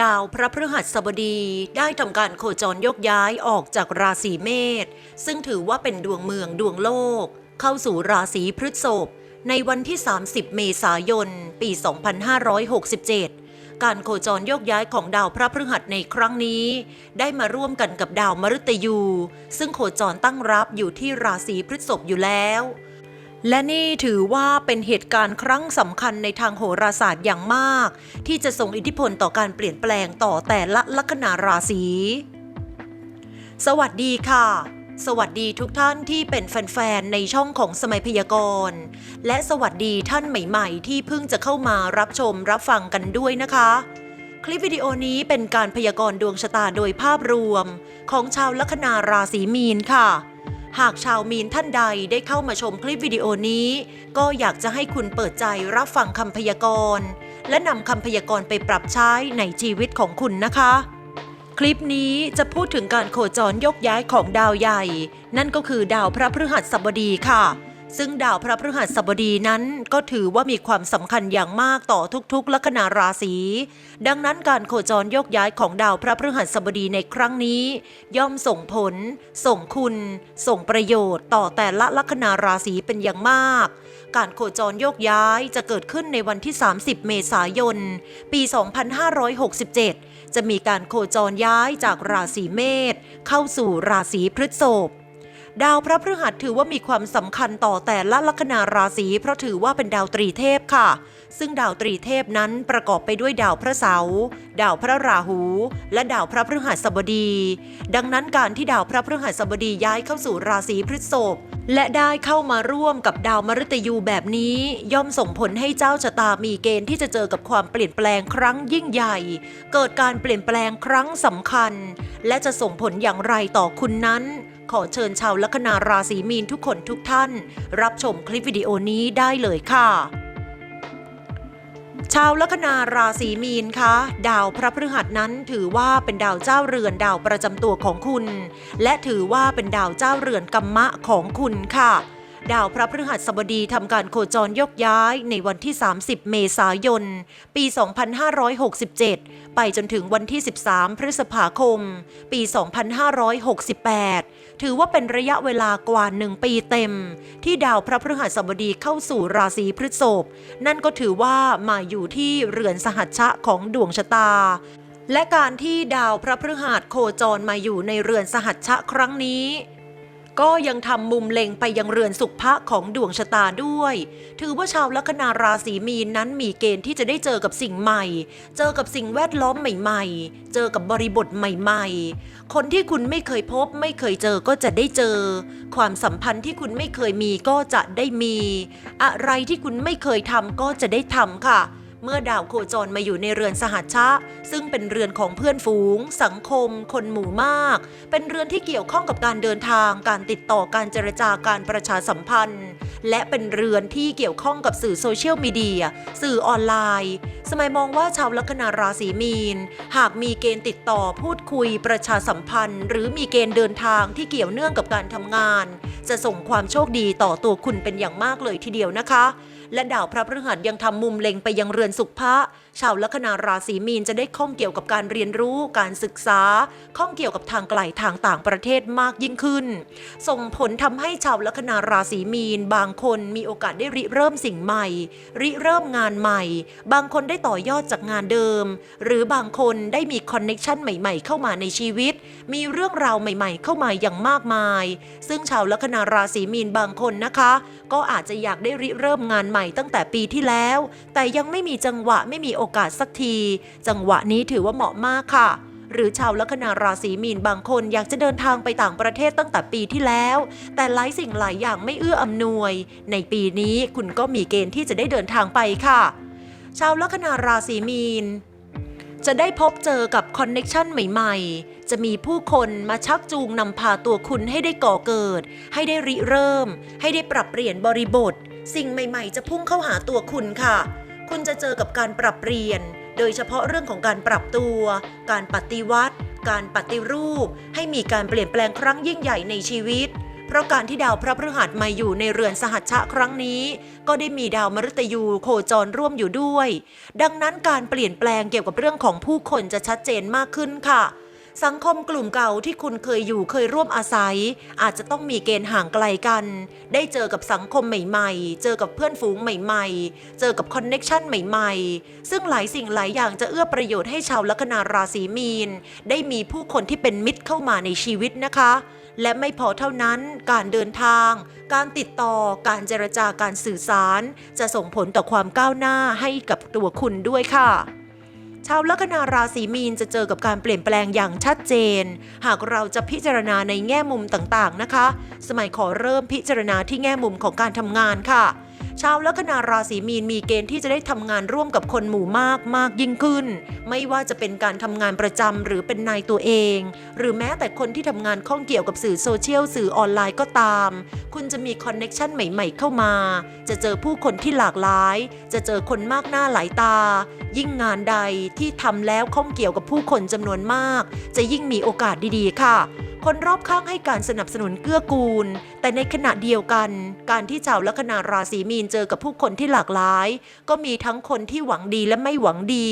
ดาวพระพฤหัสบดีได้ทำการโคจรยกย้ายออกจากราศีเมษซึ่งถือว่าเป็นดวงเมืองดวงโลก เข้าสู่ราศีพฤษภในวันที่ 30 เมษายน ปี 2567 การโคจรยกย้ายของดาวพระพฤหัสในครั้งนี้ ได้มาร่วมกันกับดาวมฤตยู ซึ่งโคจรตั้งรับอยู่ที่ราศีพฤษภอยู่แล้ว และนี่ถือว่าเป็นเหตุการณ์ครั้งสำคัญในทางโหราศาสตร์อย่างมาก ที่จะส่งอิทธิพลต่อการเปลี่ยนแปลงต่อแต่ละลัคนาราศี สวัสดีค่ะ สวัสดีทุกท่านที่เป็นแฟนๆ ในช่องของสมัยพยากรณ์ และสวัสดีท่านใหม่ๆ ที่เพิ่งจะเข้ามารับชมรับฟังกันด้วยนะคะ คลิปวิดีโอนี้เป็นการพยากรณ์ดวงชะตาโดยภาพรวม ของชาวลัคนาราศีมีนค่ะ หากชาวมีนท่านใดได้เข้ามาชมคลิปวิดีโอนี้ ก็อยากจะให้คุณเปิดใจรับฟังคำพยากรณ์ และนำคำพยากรณ์ไปปรับใช้ในชีวิตของคุณนะคะ คลิปนี้จะพูดถึงการโคจรยกย้ายของดาวใหญ่ นั่นก็คือดาวพระพฤหัสบดีค่ะ ซึ่งดาวพระพฤหัสบดีนั้นก็ถือว่ามีความสำคัญอย่างมากต่อทุกๆ ลัคนาราศี ดังนั้นการโคจรยกย้ายของดาวพระพฤหัสบดีในครั้งนี้ ย่อมส่งผล ส่งคุณ ส่งประโยชน์ต่อแต่ละลัคนาราศีเป็นอย่างมาก การโคจรโยกย้ายจะเกิดขึ้นในวันที่ 30 เมษายน ปี 2567 จะมีการโคจรย้ายจากราศีเมษเข้าสู่ราศีพฤษภ ดาวพระพฤหัสถือว่ามีความสำคัญต่อแต่ละลัคนาราศีเพราะถือว่าเป็นดาวตรีเทพค่ะ ซึ่งดาวตรีเทพนั้นประกอบไปด้วยดาวพระเสาร์ดาวพระราหู และดาวพระพฤหัสบดี ดังนั้นการที่ดาวพระพฤหัสบดีย้ายเข้าสู่ราศีพฤษภและได้เข้ามาร่วมกับดาวมฤตยูแบบนี้ ย่อมส่งผลให้เจ้าชะตามีเกณฑ์ที่จะเจอกับความเปลี่ยนแปลงครั้งยิ่งใหญ่ เกิดการเปลี่ยนแปลงครั้งสำคัญ และจะส่งผลอย่างไรต่อคุณนั้น ขอเชิญชาวลัคนาราศีมีนทุกคนทุกท่าน รับชมคลิปวิดีโอนี้ได้เลยค่ะ ชาวลัคนาราศีมีนคะดาวพระพฤหัสนั้นถือว่าเป็นดาวเจ้าเรือนดาวประจำตัวของคุณ และถือว่าเป็นดาวเจ้าเรือนกัมมะของคุณค่ะดาวพระพฤหัสบดีทำการโคจรยกย้ายในวันที่ 30 เมษายน ปี 2567 ไปจนถึงวันที่ 13 พฤษภาคม ปี 2568 ถือว่าเป็นระยะเวลากว่า 1 ปีเต็ม ที่ดาวพระพฤหัสบดีเข้าสู่ราศีพฤษภนั่นก็ถือว่ามาอยู่ที่เรือนสหัชชะของดวงชะตาและการที่ดาวพระพฤหัสโคจรมาอยู่ในเรือนสหัชชะครั้งนี้ ก็ยังทำมุมเล็งไปยังเรือนสุขภะของดวงชะตาด้วย ถือว่าชาวลัคนาราศีมีนนั้นมีเกณฑ์ที่จะได้เจอกับสิ่งใหม่ เจอกับสิ่งแวดล้อมใหม่ ๆ เจอกับบริบทใหม่ๆ คนที่คุณไม่เคยพบไม่เคยเจอก็จะได้เจอ ความสัมพันธ์ที่คุณไม่เคยมีก็จะได้มี อะไรที่คุณไม่เคยทำก็จะได้ทำค่ะ เมื่อดาวโคจรมาอยู่ในเรือนสหัชชะ ซึ่งเป็นเรือนของเพื่อนฝูง สังคม คนหมู่มาก เป็นเรือนที่เกี่ยวข้องกับการเดินทาง การติดต่อการเจรจาการประชาสัมพันธ์ และเป็นเรือนที่เกี่ยวข้องกับสื่อโซเชียลมีเดียสื่อออนไลน์ สมัยมองว่าชาวลัคนาราศีมีน หากมีเกณฑ์ติดต่อพูดคุยประชาสัมพันธ์ หรือมีเกณฑ์เดินทางที่เกี่ยวเนื่องกับการทำงาน จะส่งความโชคดีต่อตัวคุณเป็นอย่างมากเลยทีเดียวนะคะ และดาวพระพฤหัสยังทำมุมเล็งไปยังเรือนสุขพระ ชาวลัคนาราศีมีนจะได้ข้องเกี่ยวกับการเรียนรู้ การศึกษา ข้องเกี่ยวกับทางไกลทางต่างประเทศมากยิ่งขึ้น ส่งผลทำให้ชาวลัคนาราศีมีน บางคนมีโอกาสได้ริเริ่มสิ่งใหม่ ริเริ่มงานใหม่ บางคนได้ต่อยอดจากงานเดิม หรือบางคนได้มีคอนเน็ชันใหม่ ๆ เข้ามาในชีวิต มีเรื่องราวใหม่ ๆ เข้ามาอย่างมากมาย ซึ่งชาวลัคนาราศีมีนบางคนนะคะ ก็อาจจะอยากได้ริเริ่มงานใหม่ตั้งแต่ปีที่แล้ว แต่ยังไม่มีจังหวะไม่มีโออกาสสักที จังหวะนี้ถือว่าเหมาะมากค่ะ หรือชาวลัคนาราศีมีนบางคนอยากจะเดินทางไปต่างประเทศตั้งแต่ปีที่แล้ว แต่หลายสิ่งหลายอย่างไม่เอื้ออำนวย ในปีนี้คุณก็มีเกณฑ์ที่จะได้เดินทางไปค่ะ ชาวลัคนาราศีมีนจะได้พบเจอกับคอนเน็ชันใหม่ๆ จะมีผู้คนมาชักจูงนำพาตัวคุณให้ได้ก่อเกิด ให้ได้ริเริ่ม ให้ได้ปรับเปลี่ยนบริบท สิ่งใหม่ๆ จะพุ่งเข้าหาตัวคุณค่ะ คุณจะเจอกับการปรับเปลี่ยน โดยเฉพาะเรื่องของการปรับตัว การปฏิวัติ การปฏิรูป ให้มีการเปลี่ยนแปลงครั้งยิ่งใหญ่ในชีวิต เพราะการที่ดาวพระพฤหัสมาอยู่ในเรือนสหัชชะครั้งนี้ ก็ได้มีดาวมฤตยูโคจรร่วมอยู่ด้วย ดังนั้นการเปลี่ยนแปลงเกี่ยวกับเรื่องของผู้คนจะชัดเจนมากขึ้นค่ะ สังคมกลุ่มเก่าที่คุณเคยอยู่เคยร่วมอาศัย อาจจะต้องมีเกณฑ์ห่างไกลกัน ได้เจอกับสังคมใหม่ๆ เจอกับเพื่อนฝูงใหม่ๆ เจอกับคอนเน็กชันใหม่ๆ ซึ่งหลายสิ่งหลายอย่างจะเอื้อประโยชน์ให้ชาวลัคนาราศีมีน ได้มีผู้คนที่เป็นมิตรเข้ามาในชีวิตนะคะ และไม่พอเท่านั้นการเดินทาง การติดต่อการเจรจาการสื่อสาร จะส่งผลต่อความก้าวหน้าให้กับตัวคุณด้วยค่ะ ชาวลัคนาราศีมีนจะเจอกับการเปลี่ยนแปลงอย่างชัดเจน หากเราจะพิจารณาในแง่มุมต่างๆนะคะ สมัยขอเริ่มพิจารณาที่แง่มุมของการทำงานค่ะ ชาวลัคนาราศีมีนมีเกณฑ์ที่จะได้ทำงานร่วมกับคนหมู่มากมากยิ่งขึ้น ไม่ว่าจะเป็นการทำงานประจำหรือเป็นนายตัวเอง หรือแม้แต่คนที่ทำงานข้องเกี่ยวกับสื่อโซเชียลสื่อออนไลน์ก็ตาม คุณจะมีคอนเน็กชันใหม่ ๆ เข้ามา จะเจอผู้คนที่หลากหลาย จะเจอคนมากหน้าหลายตา ยิ่งงานใดที่ทำแล้วข้องเกี่ยวกับผู้คนจำนวนมาก จะยิ่งมีโอกาสดีๆค่ะ คนรอบข้างให้การสนับสนุนเกื้อกูล แต่ในขณะเดียวกัน การที่ชาวลัคนาราศีมีนเจอกับผู้คนที่หลากหลาย ก็มีทั้งคนที่หวังดีและไม่หวังดี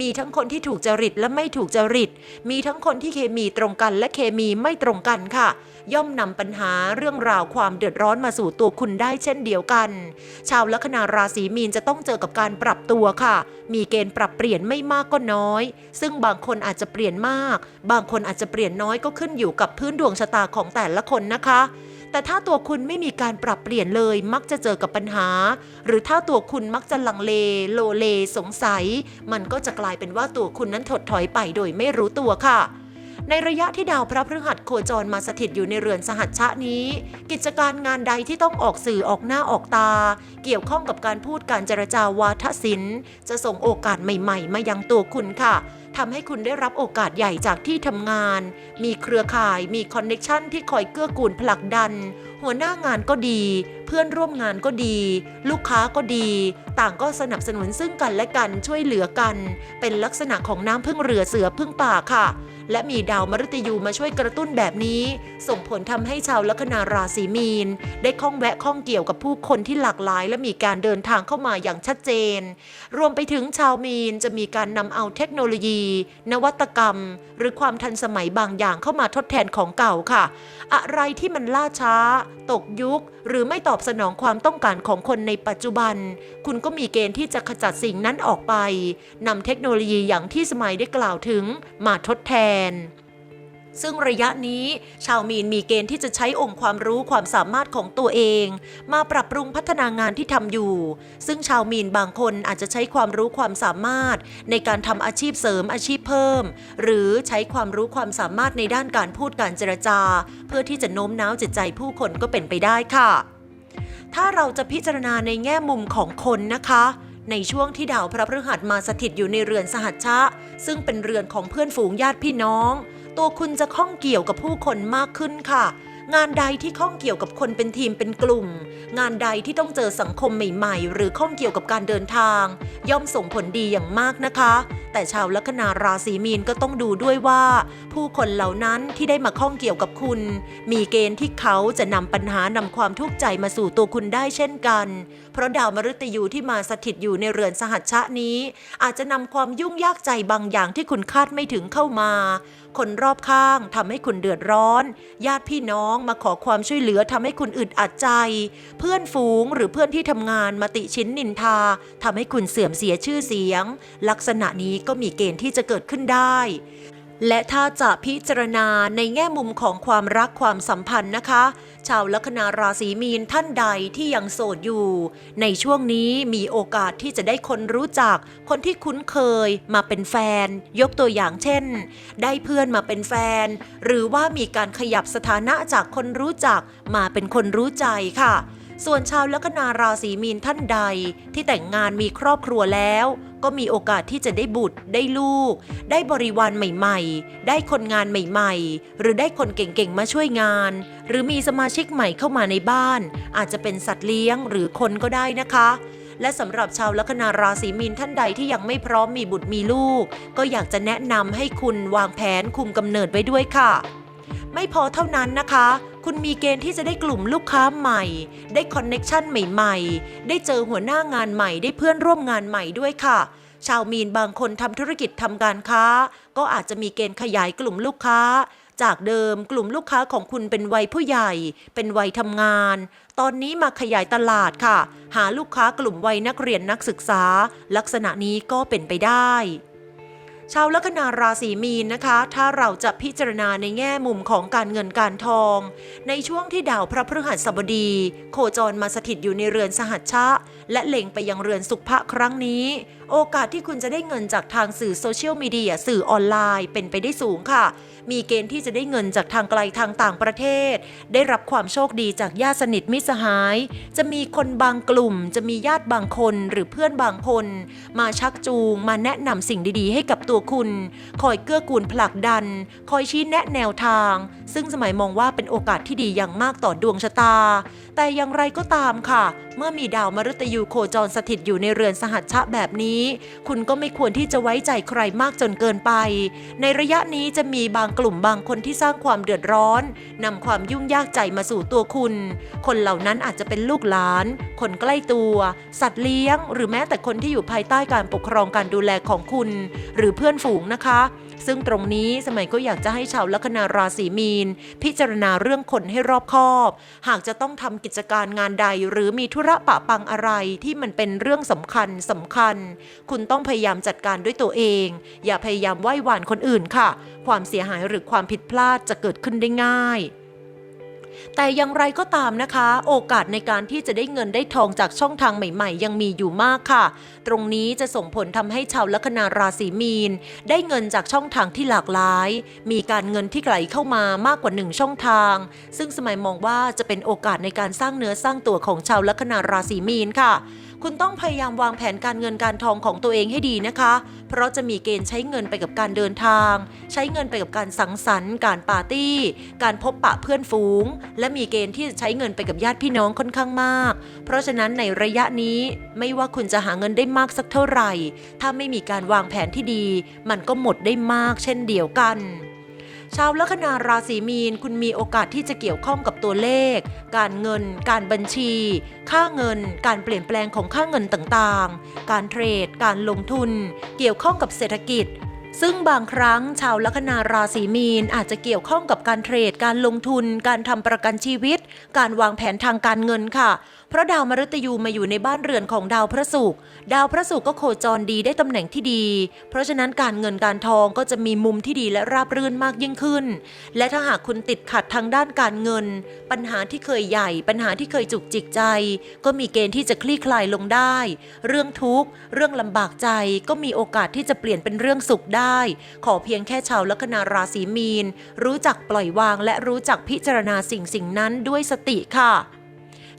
มีทั้งคนที่ถูกจริตและไม่ถูกจริต มีทั้งคนที่เคมีตรงกันและเคมีไม่ตรงกันค่ะ ย่อมนำปัญหาเรื่องราวความเดือดร้อนมาสู่ตัวคุณได้เช่นเดียวกัน ชาวลัคนาราศีมีนจะต้องเจอกับการปรับตัวค่ะ มีเกณฑ์ปรับเปลี่ยนไม่มากก็น้อย ซึ่งบางคนอาจจะเปลี่ยนมาก บางคนอาจจะเปลี่ยนน้อยก็ขึ้นอยู่กับพื้นดวงชะตาของแต่ละคนนะคะ แต่ถ้าตัวคุณไม่มีการปรับเปลี่ยนเลยมักจะเจอกับปัญหา หรือถ้าตัวคุณมักจะลังเล โลเล สงสัย มันก็จะกลายเป็นว่าตัวคุณนั้นถดถอยไปโดยไม่รู้ตัวค่ะในระยะที่ดาวพระพฤหัสโคจรมาสถิตอยู่ในเรือนสหัชชะนี้ กิจการงานใดที่ต้องออกสื่อออกหน้าออกตา เกี่ยวข้องกับการพูดการเจรจาวาทศิลป์ จะส่งโอกาสใหม่ ๆ มายังตัวคุณค่ะ ทำให้คุณได้รับโอกาสใหญ่จากที่ทำงาน มีเครือข่าย มีคอนเน็กชันที่คอยเกื้อกูลผลักดัน หัวหน้างานก็ดี พื่อนร่วมงานก็ดี ลูกค้าก็ดี ต่างก็สนับสนุนซึ่งกันและกันช่วยเหลือกัน เป็นลักษณะของน้ำพึ่งเรือเสือพึ่งป่าค่ะ และมีดาวมฤตยูมาช่วยกระตุ้นแบบนี้ ส่งผลทำให้ชาวลัคนาราศีมีน ได้ข้องแวะข้องเกี่ยวกับผู้คนที่หลากหลาย และมีการเดินทางเข้ามาอย่างชัดเจน รวมไปถึงชาวมีนจะมีการนำเอาเทคโนโลยี นวัตกรรม หรือความทันสมัยบางอย่างเข้ามาทดแทนของเก่าค่ะ อะไรที่มันล่าช้า ตกยุค หรือไม่ตอบสนองความต้องการของคนในปัจจุบัน คุณก็มีเกณฑ์ที่จะขจัดสิ่งนั้นออกไปนำเทคโนโลยีอย่างที่สมัยได้กล่าวถึงมาทดแทนซึ่งระยะนี้ชาวมีนมีเกณฑ์ที่จะใช้องค์ความรู้ความสามารถของตัวเอง มาปรับปรุงพัฒนางานที่ทำอยู่ ซึ่งชาวมีนบางคนอาจจะใช้ความรู้ความสามารถ ในการทำอาชีพเสริมอาชีพเพิ่ม หรือใช้ความรู้ความสามารถในด้านการพูดการเจรจา เพื่อที่จะโน้มน้าวจิตใจผู้คนก็เป็นไปได้ค่ะ ถ้าเราจะพิจารณาในแง่มุมของคนนะคะ ในช่วงที่ดาวพระพฤหัสมาสถิตอยู่ในเรือนสหัชชะ ซึ่งเป็นเรือนของเพื่อนฝูงญาติพี่น้อง ตัวคุณจะข้องเกี่ยวกับผู้คนมากขึ้นค่ะ งานใดที่ข้องเกี่ยวกับคนเป็นทีมเป็นกลุ่ม งานใดที่ต้องเจอสังคมใหม่ ๆ หรือข้องเกี่ยวกับการเดินทาง ย่อมส่งผลดีอย่างมากนะคะ แต่ชาวลัคนาราศีมีนก็ต้องดูด้วยว่า ผู้คนเหล่านั้นที่ได้มาข้องเกี่ยวกับคุณ มีเกณฑ์ที่เขาจะนำปัญหานำความทุกข์ใจมาสู่ตัวคุณได้เช่นกัน เพราะดาวมฤตยูที่มาสถิตอยู่ในเรือนสหัชชะนี้ อาจจะนำความยุ่งยากใจบางอย่างที่คุณคาดไม่ถึงเข้ามา คนรอบข้างทำให้คุณเดือดร้อน ญาติพี่น้องมาขอความช่วยเหลือทำให้คุณอึดอัดใจ เพื่อนฝูงหรือเพื่อนที่ทำงานมาติชิ้นนินทาทำให้คุณเสื่อมเสียชื่อเสียง ลักษณะนี้ก็มีเกณฑ์ที่จะเกิดขึ้นได้ และถ้าจะพิจารณาในแง่มุมของความรักความสัมพันธ์นะคะ ชาวลัคนาราศีมีนท่านใดที่ยังโสดอยู่ ในช่วงนี้มีโอกาสที่จะได้คนรู้จัก คนที่คุ้นเคยมาเป็นแฟน ยกตัวอย่างเช่น ได้เพื่อนมาเป็นแฟน หรือว่ามีการขยับสถานะจากคนรู้จักมาเป็นคนรู้ใจค่ะส่วนชาวลัคนาราศีมีนท่านใดที่แต่งงานมีครอบครัวแล้ว ก็มีโอกาสที่จะได้บุตร ได้ลูก ได้บริวารใหม่ๆ ได้คนงานใหม่ๆ หรือได้คนเก่งๆมาช่วยงาน หรือมีสมาชิกใหม่เข้ามาในบ้าน อาจจะเป็นสัตว์เลี้ยงหรือคนก็ได้นะคะและสำหรับชาวลัคนาราศีมีนท่านใดที่ยังไม่พร้อมมีบุตรมีลูก ก็อยากจะแนะนำให้คุณวางแผนคุมกำเนิดไว้ด้วยค่ะ ไม่พอเท่านั้นนะคะ คุณมีเกณฑ์ที่จะได้กลุ่มลูกค้าใหม่ ได้คอนเน็ชันใหม่ๆ ได้เจอหัวหน้างานใหม่ ได้เพื่อนร่วมงานใหม่ด้วยค่ะ ชาวมีนบางคนทำธุรกิจทำการค้า ก็อาจจะมีเกณฑ์ขยายกลุ่มลูกค้า จากเดิมกลุ่มลูกค้าของคุณเป็นวัยผู้ใหญ่ เป็นวัยทำงาน ตอนนี้มาขยายตลาดค่ะ หาลูกค้ากลุ่มวัยนักเรียนนักศึกษา ลักษณะนี้ก็เป็นไปได้ ชาวลัคนาราศีมีนนะคะ ถ้าเราจะพิจารณาในแง่มุมของการเงินการทอง ในช่วงที่ดาวพระพฤหัสบดี โคจรมาสถิตอยู่ในเรือนสหัชชะ และเล็งไปยังเรือนสุภะครั้งนี้โอกาสที่คุณจะได้เงินจากทางสื่อโซเชียลมีเดียสื่อออนไลน์เป็นไปได้สูงค่ะ มีเกณฑ์ที่จะได้เงินจากทางไกลทางต่างประเทศ ได้รับความโชคดีจากญาติสนิทมิสหาย จะมีคนบางกลุ่ม จะมีญาติบางคนหรือเพื่อนบางคน มาชักจูง มาแนะนำสิ่งดีๆ ให้กับตัวคุณ คอยเกื้อกูลผลักดัน คอยชี้แนะแนวทาง ซึ่งสมัยมองว่าเป็นโอกาสที่ดีอย่างมากต่อดวงชะตา แต่อย่างไรก็ตามค่ะ เมื่อมีดาวมฤตยูโคจรสถิตอยู่ในเรือนสหัชชะแบบนี้คุณก็ไม่ควรที่จะไว้ใจใครมากจนเกินไป ในระยะนี้จะมีบางกลุ่มบางคนที่สร้างความเดือดร้อนนำความยุ่งยากใจมาสู่ตัวคุณ คนเหล่านั้นอาจจะเป็นลูกหลาน คนใกล้ตัว สัตว์เลี้ยง หรือแม้แต่คนที่อยู่ภายใต้การปกครองการดูแลของคุณ หรือเพื่อนฝูงนะคะ ซึ่งตรงนี้สมัยก็อยากจะให้ชาวลัคนาราศีมีน พิจารณาเรื่องคนให้รอบคอบ หากจะต้องทำกิจการงานใด หรือมีธุระปะปังอะไรที่มันเป็นเรื่องสำคัญสำคัญ คุณต้องพยายามจัดการด้วยตัวเอง อย่าพยายามไหว้หวานคนอื่นค่ะ ความเสียหายหรือความผิดพลาดจะเกิดขึ้นได้ง่าย แต่อย่างไรก็ตามนะคะ โอกาสในการที่จะได้เงินได้ทองจากช่องทางใหม่ๆ ยังมีอยู่มากค่ะ ตรงนี้จะส่งผลทำให้ชาวลัคนาราศีมีน ได้เงินจากช่องทางที่หลากหลาย มีการเงินที่ไหลเข้ามามากกว่าหนึ่งช่องทาง ซึ่งสมัยมองว่าจะเป็นโอกาสในการสร้างเนื้อสร้างตัวของชาวลัคนาราศีมีนค่ะ คุณต้องพยายามวางแผนการเงินการทองของตัวเองให้ดีนะคะ เพราะจะมีเกณฑ์ใช้เงินไปกับการเดินทาง ใช้เงินไปกับการสังสรรค์ การปาร์ตี้ การพบปะเพื่อนฝูง และมีเกณฑ์ที่จะใช้เงินไปกับญาติพี่น้องค่อนข้างมาก เพราะฉะนั้นในระยะนี้ไม่ว่าคุณจะหาเงินได้มากสักเท่าไหร่ ถ้าไม่มีการวางแผนที่ดี มันก็หมดได้มากเช่นเดียวกัน ชาวลัคนาราศีมีน คุณมีโอกาสที่จะเกี่ยวข้องกับตัวเลข การเงิน การบัญชี ค่าเงิน การเปลี่ยนแปลงของค่าเงินต่างๆ การเทรด การลงทุน เกี่ยวข้องกับเศรษฐกิจซึ่งบางครั้งชาวลัคนาราศีมีนอาจจะเกี่ยวข้องกับการเทรด การลงทุน การทำประกันชีวิต การวางแผนทางการเงินค่ะ เพราะดาวมฤตยูมาอยู่ในบ้านเรือนของดาวพระศุกร์ดาวพระศุกร์ก็โคจรดีได้ตำแหน่งที่ดี เพราะฉะนั้นการเงินการทองก็จะมีมุมที่ดีและราบรื่นมากยิ่งขึ้น และถ้าหากคุณติดขัดทางด้านการเงิน ปัญหาที่เคยใหญ่ ปัญหาที่เคยจุกจิกใจ ก็มีเกณฑ์ที่จะคลี่คลายลงได้ เรื่องทุกข์ เรื่องลำบากใจก็มีโอกาสที่จะเปลี่ยนเป็นเรื่องสุขได้ ขอเพียงแค่ชาวลัคนาราศีมีน รู้จักปล่อยวางและรู้จักพิจารณาสิ่งสิ่งนั้นด้วยสติค่ะ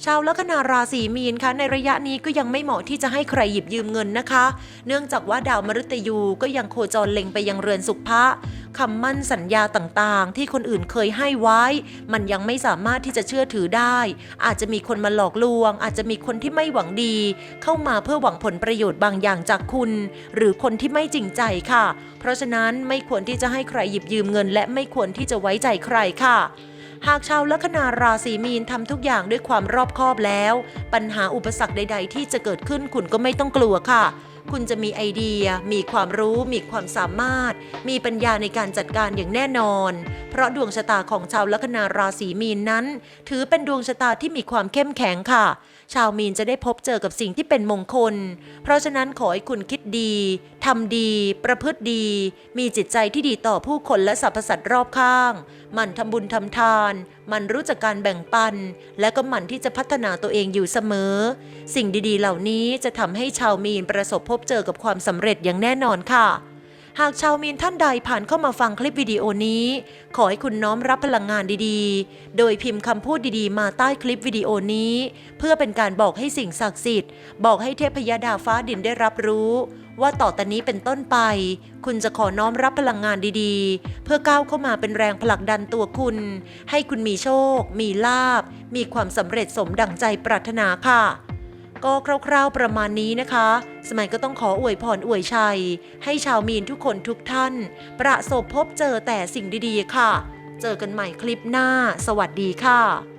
ชาวลัคนาราศีมีนคะในระยะนี้ก็ยังไม่เหมาะที่จะให้ใครหยิบยืมเงินนะคะ เนื่องจากว่าดาวมฤตยูก็ยังโคจรเล็งไปยังเรือนสุภะคำมั่นสัญญาต่างๆ ที่คนอื่นเคยให้ไว้ มันยังไม่สามารถที่จะเชื่อถือได้ อาจจะมีคนมาหลอกลวง อาจจะมีคนที่ไม่หวังดี เข้ามาเพื่อหวังผลประโยชน์บางอย่างจากคุณ หรือคนที่ไม่จริงใจค่ะ เพราะฉะนั้นไม่ควรที่จะให้ใครหยิบยืมเงิน และไม่ควรที่จะไว้ใจใครค่ะ หากชาวลัคนาราศีมีนทำทุกอย่างด้วยความรอบคอบแล้ว ปัญหาอุปสรรคใด ๆ ที่จะเกิดขึ้นคุณก็ไม่ต้องกลัวค่ะ คุณจะมีไอเดีย มีความรู้ มีความสามารถ มีปัญญาในการจัดการอย่างแน่นอน เพราะดวงชะตาของชาวลัคนาราศีมีนนั้น ถือเป็นดวงชะตาที่มีความเข้มแข็งค่ะ ชาวมีนจะได้พบเจอกับสิ่งที่เป็นมงคล เพราะฉะนั้นขอให้คุณคิดดี ทำดี ประพฤติดี มีจิตใจที่ดีต่อผู้คนและสรรพสัตว์รอบข้าง มันทำบุญทำทาน มันรู้จักการแบ่งปัน และก็มันที่จะพัฒนาตัวเองอยู่เสมอ สิ่งดีๆ เหล่านี้จะทำให้ชาวมีนประสบพบเจอกับความสำเร็จอย่างแน่นอนค่ะ หากชาวมีนท่านใดผ่านเข้ามาฟังคลิปวิดีโอนี้ ขอให้คุณน้อมรับพลังงานดีๆ โดยพิมพ์คำพูดดีๆ มาใต้คลิปวิดีโอนี้ เพื่อเป็นการบอกให้สิ่งศักดิ์สิทธิ์ บอกให้เทพยดาฟ้าดินได้รับรู้ ว่าต่อต่นี้เป็นต้นไป คุณจะขอน้อมรับพลังงานดีๆ เพื่อก้าวเข้ามาเป็นแรงผลักดันตัวคุณ ให้คุณมีโชค มีลาบ มีความสำเร็จสมดังใจปรารถนาค่ะ ก็คร่าวๆประมาณนี้นะคะ สมัยก็ต้องขออวยพรอวยชัย ให้ชาวมีนทุกคนทุกท่าน ประสบพบเจอแต่สิ่งดีๆค่ะ เจอกันใหม่คลิปหน้า สวัสดีค่ะ